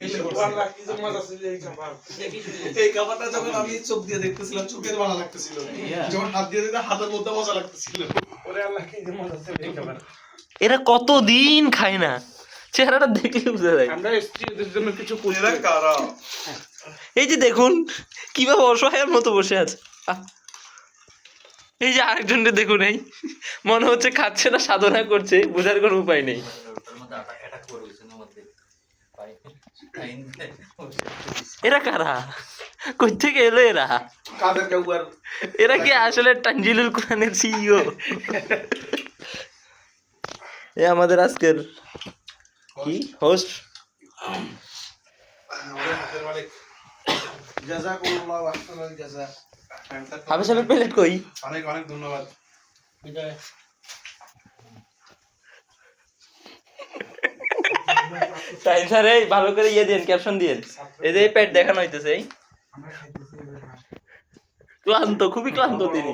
এই খাবার। এই খাবারটা যখন আমি চোখ দিয়ে দেখতেছিলাম চোখের ভালো লাগতেছিল। যখন হাত দিয়ে দিতে হাতের মধ্যে মজা লাগতেছিল। ওরে আল্লাহ, কি মজা ছিল এই খাবার। এরা কতদিন খায় না? চেহারাটা দেখলে বুঝা যায়। আমরা স্ত্রীদের জন্য কিছু করি। এরা কারা? এই যে দেখুন কীভাবে অসহায়ের মতো বসে আছে। এই যে আরেকজনকে দেখুন এই। মনে হচ্ছে খাচ্ছে না সাধনা করছে বোঝার কোনো উপায় নেই। এরা কারা? কই থেকে এলো এরা? এরা কি আসলে তানজিলুল কোরআনের সিইও এ আমাদের আজকের কি? হোস্ট হাফেজ সাহেবের প্লেট কই? অনেক অনেক ধন্যবাদ। তাই স্যার এই ভালো করে ইয়ে দিন ক্যাপশন দিন এই যে পেট দেখানো হইতেছে এই। ক্লান্ত খুবই ক্লান্ত তিনি।